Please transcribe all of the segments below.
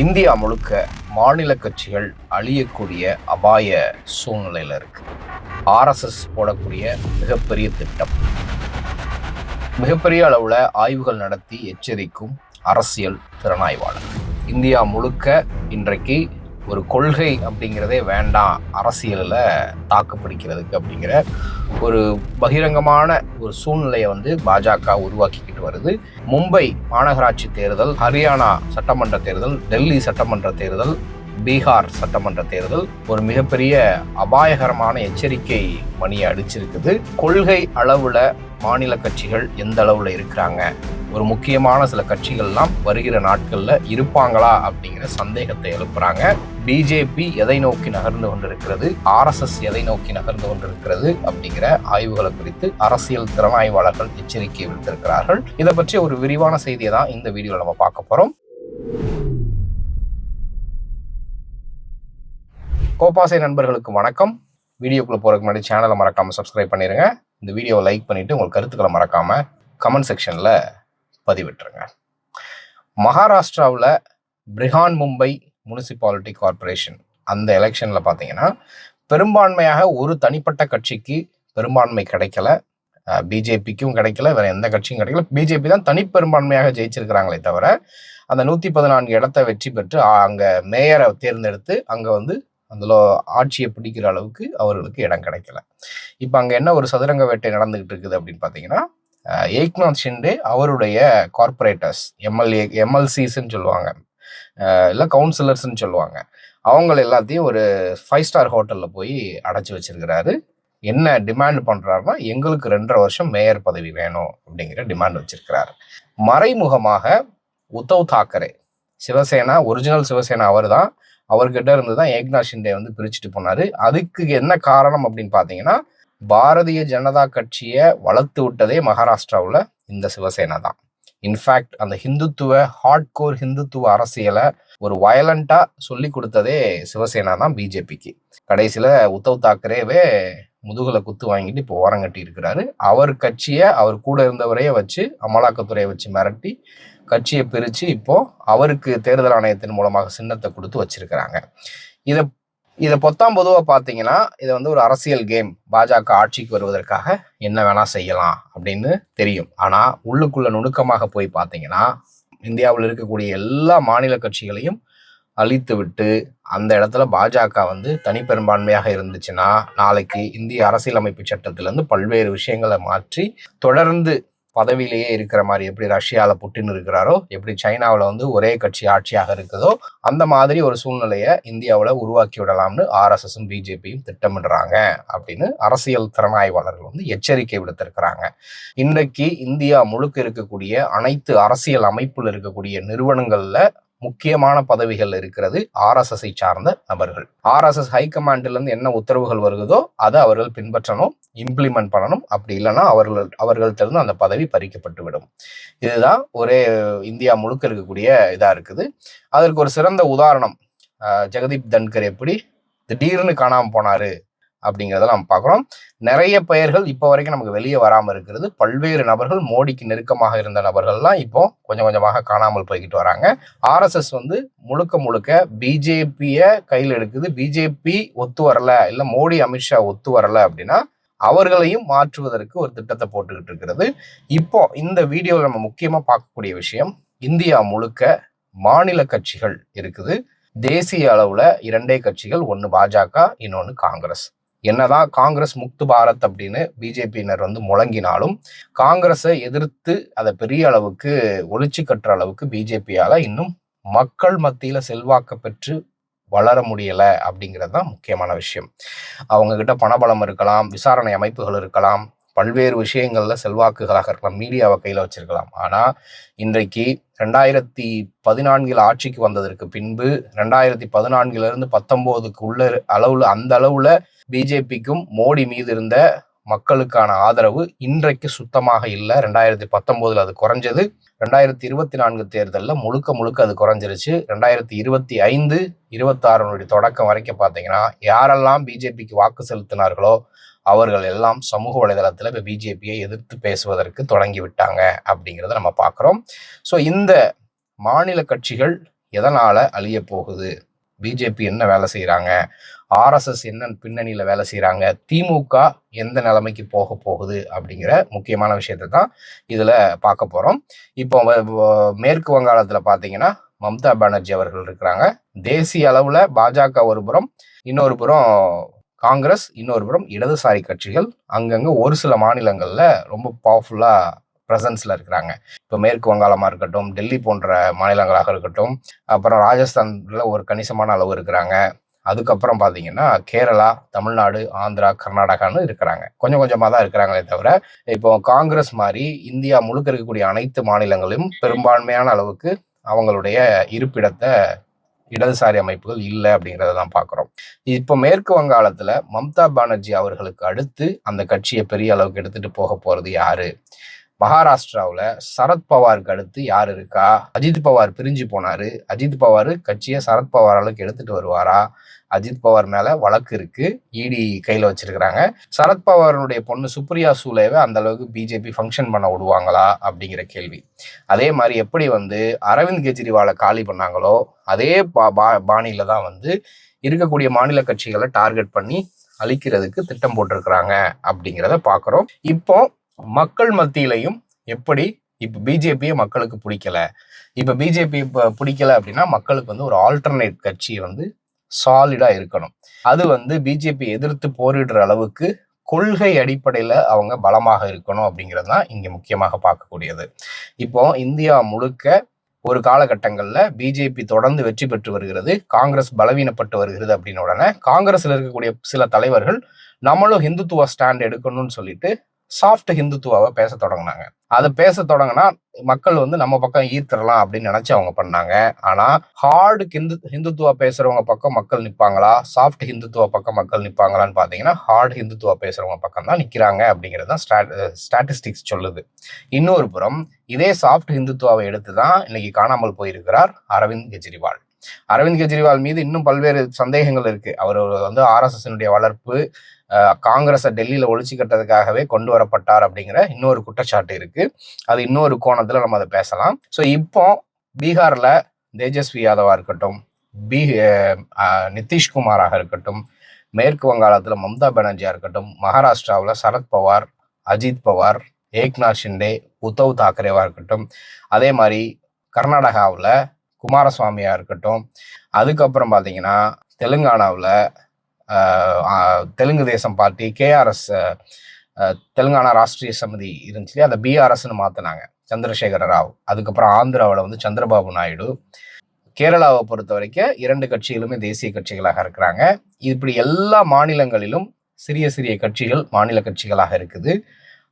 India முழுக்க மாநில கட்சிகள் அழியக்கூடிய அபாய சூழ்நிலையில் இருக்கு. ஆர்எஸ்எஸ் போடக்கூடிய மிகப்பெரிய திட்டம். மிகப்பெரிய அளவில் ஆய்வுகள் நடத்தி எச்சரிக்கும் அரசியல் திறனாய்வாளர். இந்தியா முழுக்க இன்றைக்கு ஒரு கொள்கை அப்படிங்கிறதே வேண்டாம் அரசியலில் தாக்கு பிடிக்கிறதுக்கு அப்படிங்கிற ஒரு பகிரங்கமான ஒரு சூழ்நிலையை வந்து பாஜக உருவாக்கிக்கிட்டு வருது. மும்பை மாநகராட்சி தேர்தல் ஹரியானா சட்டமன்ற தேர்தல் டெல்லி சட்டமன்ற தேர்தல் பீகார் சட்டமன்ற தேர்தல் ஒரு மிகப்பெரிய அபாயகரமான எச்சரிக்கை மணியை அடிச்சிருக்குது. கொள்கை அளவுல மாநில கட்சிகள் எந்த அளவுல இருக்கிறாங்க? ஒரு முக்கியமான சில கட்சிகள்லாம் வருகிற நாட்கள்ல இருப்பாங்களா அப்படிங்கிற சந்தேகத்தை எழுப்புறாங்க. பிஜேபி எதை நோக்கி நகர்ந்து கொண்டிருக்கிறது? ஆர்எஸ்எஸ் எதை நோக்கி நகர்ந்து கொண்டிருக்கிறது அப்படிங்கிற ஆய்வுகளை குறித்து அரசியல் திறனாய்வாளர்கள் எச்சரிக்கை விடுத்திருக்கிறார்கள். இதை பற்றி ஒரு விரிவான செய்தியை தான் இந்த வீடியோவில் நம்ம பார்க்க போறோம். கோபாசை நண்பர்களுக்கு வணக்கம். வீடியோக்குள்ள போறதுக்கு முன்னாடி சேனலை மறக்காம சப்ஸ்கிரைப் பண்ணிருங்க. இந்த வீடியோவை லைக் பண்ணிட்டு உங்கள் கருத்துக்களை மறக்காம கமெண்ட் செக்ஷன்ல பதிவிட்டுருங்க. மகாராஷ்டிராவில் பிரிஹான் மும்பை முனிசிபாலிட்டி கார்ப்பரேஷன் அந்த எலெக்ஷனில் பார்த்தீங்கன்னா பெரும்பான்மையாக ஒரு தனிப்பட்ட கட்சிக்கு பெரும்பான்மை கிடைக்கல. பிஜேபிக்கும் கிடைக்கல வேற எந்த கட்சியும் கிடைக்கல. பிஜேபி தான் தனிப்பெரும்பான்மையாக ஜெயிச்சிருக்கிறாங்களே தவிர அந்த நூற்றி பதினான்கு இடத்த வெற்றி பெற்று அங்கே மேயரை தேர்ந்தெடுத்து அங்கே வந்து அதில் ஆட்சியை பிடிக்கிற அளவுக்கு அவர்களுக்கு இடம் கிடைக்கல. இப்போ அங்கே என்ன ஒரு சதுரங்க வேட்டை நடந்துகிட்டு இருக்குது அப்படின்னு பார்த்தீங்கன்னா ஏக்நாத் ஷிண்டே அவருடைய கார்பரேட்டர்ஸ் எம்எல்ஏ எம்எல்சிஸ்ன்னு சொல்லுவாங்க. இல்லை கவுன்சிலர்ஸ்ன்னு சொல்லுவாங்க. அவங்க எல்லாத்தையும் ஒரு ஃபைவ் ஸ்டார் ஹோட்டலில் போய் அடைச்சி வச்சிருக்கிறாரு. என்ன டிமாண்ட் பண்ணுறாருன்னா எங்களுக்கு ரெண்டரை வருஷம் மேயர் பதவி வேணும் அப்படிங்கிற டிமாண்ட் வச்சிருக்கிறாரு. மறைமுகமாக உத்தவ் தாக்கரே சிவசேனா ஒரிஜினல் சிவசேனா அவர் தான் அவர்கிட்ட இருந்து தான் ஏக்நாத் ஷிண்டே வந்து பிரிச்சுட்டு போனாரு. அதுக்கு என்ன காரணம் அப்படின்னு பார்த்தீங்கன்னா பாரதிய ஜனதா கட்சியை வளர்த்து விட்டதே மகாராஷ்டிராவில் இந்த சிவசேனா தான். இன்ஃபேக்ட் அந்த ஹிந்துத்துவ ஹார்ட்கோர் ஹிந்துத்துவ அரசியலை ஒரு வயலண்ட்டாக சொல்லி கொடுத்ததே சிவசேனா தான் பிஜேபிக்கு. கடைசியில் உத்தவ் தாக்கரேவே முதுகில் குத்து வாங்கிட்டு இப்போ ஓரங்கட்டி இருக்கிறாரு அவர் கட்சியை அவர் கூட இருந்தவரையே வச்சு அமலாக்கத்துறையை வச்சு மிரட்டி கட்சியை பிரித்து இப்போது அவருக்கு தேர்தல் ஆணையத்தின் மூலமாக சின்னத்தை கொடுத்து வச்சிருக்கிறாங்க. இதை இதை பொத்தாம் பொதுவாக பார்த்தீங்கன்னா இதை வந்து ஒரு அரசியல் கேம் பாஜக ஆட்சிக்கு வருவதற்காக என்ன வேணால் செய்யலாம் அப்படின்னு தெரியும். ஆனால் உள்ளுக்குள்ளே நுணுக்கமாக போய் பார்த்தீங்கன்னா இந்தியாவில் இருக்கக்கூடிய எல்லா மாநில கட்சிகளையும் அழித்து விட்டு அந்த இடத்துல பாஜக வந்து தனிப்பெரும்பான்மையாக இருந்துச்சுன்னா நாளைக்கு இந்திய அரசியலமைப்பு சட்டத்திலேருந்து பல்வேறு விஷயங்களை மாற்றி தொடர்ந்து பதவியிலேயே இருக்கிற மாதிரி எப்படி ரஷ்யாவில் புட்டின் இருக்கிறாரோ எப்படி சைனாவில் வந்து ஒரே கட்சி ஆட்சியாக இருக்குதோ அந்த மாதிரி ஒரு சூழ்நிலையை இந்தியாவில் உருவாக்கி விடலாம்னு ஆர்எஸ்எஸும் பிஜேபியும் திட்டமிடுறாங்க அப்படின்னு அரசியல் திறனாய்வாளர்கள் வந்து எச்சரிக்கை விடுத்திருக்கிறாங்க. இன்றைக்கு இந்தியா முழுக்க இருக்கக்கூடிய அனைத்து அரசியல் அமைப்பில் இருக்கக்கூடிய நிறுவனங்களில் முக்கியமான பதவிகள் இருக்கிறது ஆர்எஸ்எஸ்ஐ சார்ந்த நபர்கள். ஆர்எஸ்எஸ் ஹைகமாண்டிலிருந்து என்ன உத்தரவுகள் வருகிறதோ அதை அவர்கள் பின்பற்றணும் இம்ப்ளிமெண்ட் பண்ணணும். அப்படி இல்லைன்னா அவர்கள் அவர்கள்ட்டிருந்து அந்த பதவி பறிக்கப்பட்டு விடும் இதுதான் ஒரே இந்தியா முழுக்க இருக்கக்கூடிய இதாக இருக்குது. அதற்கு ஒரு சிறந்த உதாரணம் ஜெகதீப் தன்கர் எப்படி திடீர்னு காணாமல் போனாரு அப்படிங்கிறத நம்ம பார்க்குறோம் நிறைய பெயர்கள் இப்போ வரைக்கும் நமக்கு வெளியே வராமல் இருக்கிறது. பல்வேறு நபர்கள் மோடிக்கு நெருக்கமாக இருந்த நபர்கள்லாம் இப்போ கொஞ்சம் கொஞ்சமாக காணாமல் போய்கிட்டு வராங்க. ஆர்எஸ்எஸ் வந்து முழுக்க முழுக்க பிஜேபியை கையில் எடுக்குது. பிஜேபி ஒத்து வரல இல்லை மோடி அமித்ஷா ஒத்து வரல அப்படின்னா அவர்களையும் மாற்றுவதற்கு ஒரு திட்டத்தை போட்டுக்கிட்டு இருக்கிறது. இப்போ இந்த வீடியோவில் நம்ம முக்கியமாக பார்க்கக்கூடிய விஷயம் இந்தியா முழுக்க மாநில கட்சிகள் இருக்குது. தேசிய அளவில் இரண்டே கட்சிகள் ஒன்று பாஜக இன்னொன்று காங்கிரஸ். என்னதான் காங்கிரஸ் முக்து பாரத் அப்படின்னு பிஜேபியினர் வந்து முழங்கினாலும் காங்கிரஸை எதிர்த்து அதை பெரிய அளவுக்கு ஒழிச்சு கட்டுற அளவுக்கு பிஜேபியால் இன்னும் மக்கள் மத்தியில் செல்வாக்க பெற்று வளர முடியலை அப்படிங்கிறது தான் முக்கியமான விஷயம். அவங்கக்கிட்ட பணபலம் இருக்கலாம் விசாரணை அமைப்புகள் இருக்கலாம் பல்வேறு விஷயங்களில் செல்வாக்குகளாக இருக்கலாம் மீடியாவை கையில் வச்சிருக்கலாம். ஆனால் இன்றைக்கு ரெண்டாயிரத்தி பதினான்கில் ஆட்சிக்கு வந்ததற்கு பின்பு ரெண்டாயிரத்தி பதினான்கிலிருந்து இருந்து உள்ள அளவில் அந்த அளவில் பிஜேபிக்கும் மோடி மீது இருந்த மக்களுக்கான ஆதரவு இன்றைக்கு சுத்தமாக இல்லை. ரெண்டாயிரத்தி பத்தொன்பதுல அது குறைஞ்சது. ரெண்டாயிரத்தி இருபத்தி நான்கு தேர்தலில் முழுக்க முழுக்க அது குறைஞ்சிருச்சு. ரெண்டாயிரத்தி இருபத்தி ஐந்து இருபத்தாறுனுடைய தொடக்கம் வரைக்கும் பார்த்தீங்கன்னா யாரெல்லாம் பிஜேபிக்கு வாக்கு செலுத்தினார்களோ அவர்கள் எல்லாம் சமூக வலைதளத்தில் இப்போ பிஜேபியை எதிர்த்து பேசுவதற்கு தொடங்கி விட்டாங்க அப்படிங்கிறத நம்ம பார்க்குறோம். ஸோ இந்த மாநில கட்சிகள் எதனால் அழிய போகுது? பிஜேபி என்ன வேலை செய்கிறாங்க ஆர்எஸ்எஸ் என்ன பின்னணியில் வேலை செய்கிறாங்க திமுக எந்த நிலைமைக்கு போக போகுது அப்படிங்கிற முக்கியமான விஷயத்தை தான் இதில் பார்க்க போகிறோம் இப்போ வ- மேற்கு வங்காளத்தில் பார்த்தீங்கன்னா மம்தா பானர்ஜி அவர்கள் இருக்கிறாங்க. தேசிய அளவில் பாஜக ஒரு புறம் இன்னொரு புறம் காங்கிரஸ் இன்னொரு புறம் இடதுசாரி கட்சிகள் அங்கங்கே ஒரு சில மாநிலங்களில் ரொம்ப பவர்ஃபுல்லாக ப்ரெசன்ஸில் இருக்கிறாங்க. இப்போ மேற்கு வங்காளமாக இருக்கட்டும் டெல்லி போன்ற மாநிலங்களாக இருக்கட்டும் அப்புறம் ராஜஸ்தானில் ஒரு கணிசமான அளவு இருக்கிறாங்க. அதுக்கப்புறம் பார்த்தீங்கன்னா கேரளா தமிழ்நாடு ஆந்திரா கர்நாடகான்னு இருக்கிறாங்க. கொஞ்சம் கொஞ்சமாக தான் இருக்கிறாங்களே தவிர இப்போ காங்கிரஸ் மாதிரி இந்தியா முழுக்க இருக்கக்கூடிய அனைத்து மாநிலங்களும் பெரும்பான்மையான அளவுக்கு அவங்களுடைய இருப்பிடத்தை இடதுசாரி அமைப்புகள் இல்லை அப்படிங்கிறத தான் பார்க்குறோம் இப்போ மேற்கு வங்காளத்தில் மம்தா பானர்ஜி அவர்களுக்கு அடுத்து அந்த கட்சியை பெரிய அளவுக்கு எடுத்துகிட்டு போக போகிறது யாரு? மகாராஷ்டிராவில் சரத்பவாருக்கு அடுத்து யார் இருக்கா? அஜித் பவார் பிரிஞ்சு போனார். அஜித் பவார் கட்சியை சரத்பவார் அளவுக்கு எடுத்துகிட்டு வருவாரா? அஜித் பவார் மேலே வழக்கு இருக்கு. இடி கையில் வச்சுருக்கிறாங்க. சரத்பவாருடைய பொண்ணு சுப்ரியா சூலேவை அந்த அளவுக்கு பிஜேபி ஃபங்க்ஷன் பண்ண விடுவாங்களா? அப்படிங்கிற கேள்வி. அதே மாதிரி எப்படி வந்து அரவிந்த் கெஜ்ரிவாலை காலி பண்ணாங்களோ அதே பா- பா- பாணியில் தான் வந்து இருக்கக்கூடிய மாநில கட்சிகளை டார்கெட் பண்ணி அழிக்கிறதுக்கு திட்டம் போட்டிருக்கிறாங்க அப்படிங்கிறத பார்க்குறோம். இப்போ மக்கள் மத்தியிலையும் எப்படி இப்போ பிஜேபியை மக்களுக்கு பிடிக்கல? இப்போ பிஜேபி இப்போ பிடிக்கல அப்படின்னா மக்களுக்கு வந்து ஒரு ஆல்டர்னேட் கட்சி வந்து சாலிடாக இருக்கணும். அது வந்து பிஜேபி எதிர்த்து போரிடுற அளவுக்கு கொள்கை அடிப்படையில் அவங்க பலமாக இருக்கணும் அப்படிங்கிறது தான் இங்கே முக்கியமாக பார்க்கக்கூடியது. இப்போ இந்தியா முழுக்க ஒரு காலகட்டங்களில் பிஜேபி தொடர்ந்து வெற்றி பெற்று வருகிறது காங்கிரஸ் பலவீனப்பட்டு வருகிறது அப்படின்னு உடனே காங்கிரஸ்ல இருக்கக்கூடிய சில தலைவர்கள் நம்மளும் ஹிந்துத்துவ ஸ்டாண்ட் எடுக்கணும்னு சொல்லிட்டு சாஃப்ட் ஹிந்துத்துவாவை பேச தொடங்கினாங்க. அதை பேச தொடங்கினா மக்கள் வந்து நம்ம பக்கம் ஈர்த்திடலாம் அப்படின்னு நினைச்சு அவங்க பண்ணாங்க. ஆனா ஹார்டு ஹிந்து ஹிந்துத்துவா பேசுறவங்க பக்கம் மக்கள் நிற்பாங்களா சாஃப்ட் ஹிந்துத்துவ பக்கம் மக்கள் நிற்பாங்களான்னு பாத்தீங்கன்னா ஹார்ட் ஹிந்துத்துவா பேசுறவங்க பக்கம் தான் நிற்கிறாங்க அப்படிங்கிறது தான் ஸ்டாட்டிஸ்டிக்ஸ் சொல்லுது. இன்னொரு புறம் இதே சாஃப்ட் ஹிந்துத்துவாவை எடுத்து தான் இன்னைக்கு காணாமல் போயிருக்கிறார் அரவிந்த் கெஜ்ரிவால். அரவிந்த் கெஜ்ரிவால் மீது இன்னும் பல்வேறு சந்தேகங்கள் இருக்கு. அவர் வந்து ஆர்எஸ்எஸ்னுடைய வளர்ப்பு காங்கிரஸை டெல்லியில் ஒழிச்சு கட்டுறதுக்காகவே கொண்டு வரப்பட்டார் அப்படிங்கிற இன்னொரு குற்றச்சாட்டு இருக்கு. அது இன்னொரு கோணத்தில் நம்ம அதை பேசலாம். ஸோ இப்போ பீகாரில் தேஜஸ்வி யாதவாக இருக்கட்டும் பீ நிதிஷ்குமாராக இருக்கட்டும் மேற்கு வங்காளத்தில் மம்தா பானர்ஜியாக இருக்கட்டும் மகாராஷ்டிராவில் சரத்பவார் அஜித் பவார் ஏக்நாத் ஷிண்டே உத்தவ் தாக்கரேவாக இருக்கட்டும் அதே மாதிரி கர்நாடகாவில் குமாரசுவாமியாக இருக்கட்டும் அதுக்கப்புறம் பார்த்தீங்கன்னா தெலுங்கானாவில் தெலுங்கு தேசம் பார்ட்டி கேஆர்எஸ் தெலுங்கானா ராஷ்ட்ரிய சமிதி இருந்துச்சு அதை பிஆர்எஸ்ன்னு மாற்றினாங்க சந்திரசேகர ராவ். அதுக்கப்புறம் ஆந்திராவில் வந்து சந்திரபாபு நாயுடு. கேரளாவை பொறுத்த வரைக்கும் இரண்டு கட்சிகளுமே தேசிய கட்சிகளாக இருக்கிறாங்க. இப்படி எல்லா மாநிலங்களிலும் சிறிய சிறிய கட்சிகள் மாநில கட்சிகளாக இருக்குது.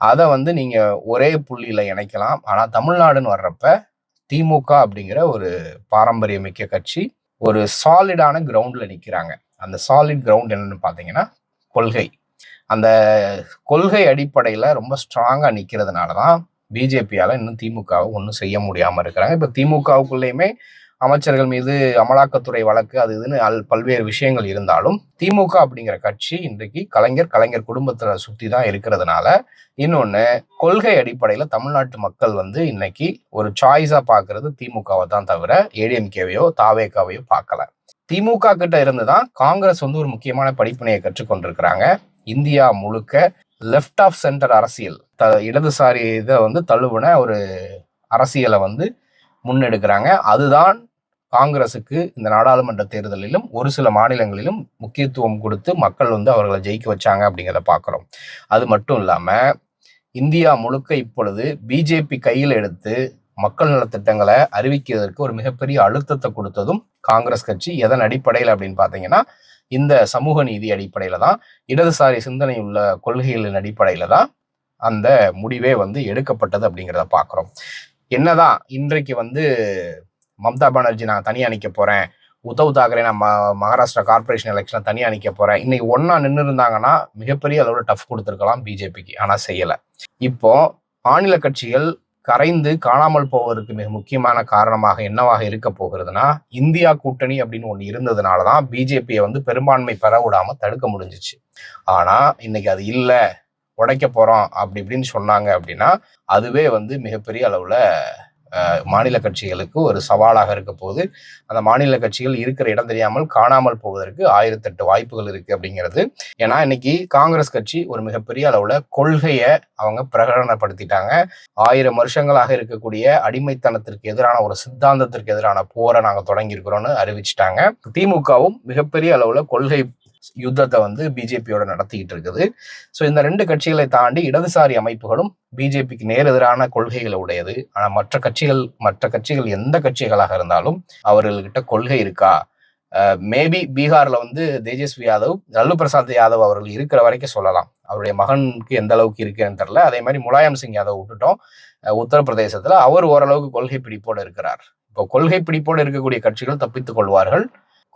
அதை வந்து நீங்க ஒரே புள்ளியில இணைக்கலாம். ஆனால் தமிழ்நாடுன்னு வர்றப்ப திமுக அப்படிங்கிற ஒரு பாரம்பரியமிக்க கட்சி ஒரு சாலிடான கிரவுண்டில் நிற்கிறாங்க அந்த சாலிட் கிரவுண்ட் என்னன்னு பார்த்தீங்கன்னா கொள்கை. அந்த கொள்கை அடிப்படையில் ரொம்ப ஸ்ட்ராங்காக நிற்கிறதுனால தான் பிஜேபியால் இன்னும் திமுகவை ஒன்றும் செய்ய முடியாமல் இருக்கிறாங்க. இப்போ திமுகவுக்குள்ளேயுமே அமைச்சர்கள் மீது அமலாக்கத்துறை வழக்கு அது இதுன்னு அல் பல்வேறு விஷயங்கள் இருந்தாலும் திமுக அப்படிங்கிற கட்சி இன்றைக்கு கலைஞர் கலைஞர் குடும்பத்தில் சுற்றி தான் இருக்கிறதுனால இன்னொன்று கொள்கை அடிப்படையில் தமிழ்நாட்டு மக்கள் வந்து இன்னைக்கு ஒரு சாய்ஸாக பார்க்கறது திமுகவை தான் தவிர ஏடிஎம்கேவையோ தாவேக்காவையோ பார்க்கல. திமுக கிட்ட இருந்து தான் காங்கிரஸ் வந்து ஒரு முக்கியமான படிப்பினையை கற்றுக்கொண்டிருக்கிறாங்க. இந்தியா முழுக்க லெஃப்ட் ஆஃப் சென்டர் அரசியல் த இடதுசாரி இதை வந்து தழுவின ஒரு அரசியலை வந்து முன்னெடுக்கிறாங்க. அதுதான் காங்கிரஸுக்கு இந்த நாடாளுமன்ற தேர்தலிலும் ஒரு சில மாநிலங்களிலும் முக்கியத்துவம் கொடுத்து மக்கள் வந்து அவர்களை ஜெயிக்க வச்சாங்க அப்படிங்கிறத பார்க்குறோம். அது மட்டும் இல்லாமல் இந்தியா முழுக்க இப்பொழுது பிஜேபி கையில் எடுத்து மக்கள் நலத்திட்டங்களை அறிவிக்கிறதற்கு ஒரு மிகப்பெரிய அழுத்தத்தை கொடுத்ததும் காங்கிரஸ் கட்சி. எதன் அடிப்படையில் அப்படின்னு பார்த்தீங்கன்னா இந்த சமூக நீதி அடிப்படையில தான் இடதுசாரி சிந்தனை உள்ள கொள்கைகளின் அடிப்படையில தான் அந்த முடிவே வந்து எடுக்கப்பட்டது அப்படிங்கிறத பார்க்குறோம். என்னதான் இன்றைக்கு வந்து மம்தா பானர்ஜி நான் தனியாக நிற்க போகிறேன் உத்தவ் தாக்கரே நான் ம- மகாராஷ்டிரா கார்பரேஷன் எலெக்ஷனை தனியாக நிற்க போகிறேன் இன்னைக்கு ஒன்றா நின்று இருந்தாங்கன்னா மிகப்பெரிய அளவில் டஃப் கொடுத்துருக்கலாம் பிஜேபிக்கு ஆனால் செய்யலை. இப்போ மாநில கட்சிகள் கரைந்து காணாமல் போவதற்கு மிக முக்கியமான காரணமாக என்னவாக இருக்க போகிறதுனா இந்தியா கூட்டணி அப்படின்னு ஒன்று இருந்ததுனால தான் பிஜேபியை வந்து பெரும்பான்மை பெற விடாம தடுக்க முடிஞ்சிச்சு. ஆனா இன்னைக்கு அது இல்லை உடைக்க போறோம் அப்படி இப்படின்னு சொன்னாங்க அப்படின்னா அதுவே வந்து மிகப்பெரிய அளவுல மாநில கட்சிகளுக்கு ஒரு சவாலாக இருக்க போது அந்த மாநில கட்சிகள் இருக்கிற இடம் தெரியாமல் காணாமல் போவதற்கு ஆயிரத்தெட்டு வாய்ப்புகள் இருக்கு அப்படிங்கிறது. ஏன்னா இன்னைக்கு காங்கிரஸ் கட்சி ஒரு மிகப்பெரிய அளவுல கொள்கையை அவங்க பிரகடனப்படுத்திட்டாங்க. ஆயிரம் வருஷங்களாக இருக்கக்கூடிய அடிமைத்தனத்திற்கு எதிரான ஒரு சித்தாந்தத்திற்கு எதிரான போரை நாங்கள் தொடங்கி இருக்கிறோம்னு அறிவிச்சிட்டாங்க. திமுகவும் மிகப்பெரிய அளவுல கொள்கை யுத்தத்தை வந்து பிஜேபியோட நடத்திக்கிட்டு இருக்குது ஸோ இந்த ரெண்டு கட்சிகளை தாண்டி இடதுசாரி அமைப்புகளும் பிஜேபிக்கு நேர் எதிரான கொள்கைகளை உடையது. ஆனால் மற்ற கட்சிகள் மற்ற கட்சிகள் எந்த கட்சிகளாக இருந்தாலும் அவர்கள்கிட்ட கொள்கை இருக்கா? மேபி பீகார்ல வந்து தேஜஸ்வி யாதவ் லல்லு பிரசாத் யாதவ் அவர்கள் இருக்கிற வரைக்கும் சொல்லலாம். அவருடைய மகனுக்கு எந்த அளவுக்கு இருக்குன்னு தெரியல. அதே மாதிரி முலாயம் சிங் யாதவ் விட்டுட்டோம். அஹ் உத்தரப்பிரதேசத்துல அவர் ஓரளவுக்கு கொள்கை பிடிப்போடு இருக்கிறார். இப்போ கொள்கை பிடிப்போடு இருக்கக்கூடிய கட்சிகள் தப்பித்துக் கொள்வார்கள்.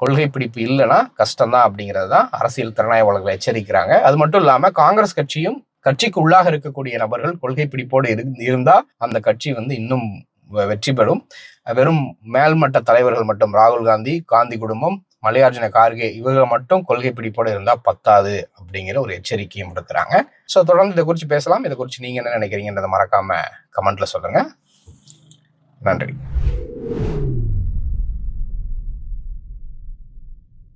கொள்கை பிடிப்பு இல்லைன்னா கஷ்டம்தான் அப்படிங்கிறது தான் அரசியல் திறனாய்வாளர்கள் எச்சரிக்கிறாங்க. அது மட்டும் இல்லாமல் காங்கிரஸ் கட்சியும் கட்சிக்கு உள்ளாக இருக்கக்கூடிய நபர்கள் கொள்கை பிடிப்போடு இரு இருந்தால் அந்த கட்சி வந்து இன்னும் வெற்றி பெறும். வெறும் மேல்மட்ட தலைவர்கள் மட்டும் ராகுல் காந்தி காந்தி குடும்பம் மல்லிகார்ஜுன கார்கே இவர்கள் மட்டும் கொள்கை பிடிப்போடு இருந்தால் பத்தாது அப்படிங்கிற ஒரு எச்சரிக்கையும் கொடுக்குறாங்க ஸோ தொடர்ந்து இதை குறித்து பேசலாம். இதை குறித்து நீங்கள் என்ன நினைக்கிறீங்கன்றதை மறக்காமல் கமெண்ட்டில் சொல்லுங்கள் நன்றி.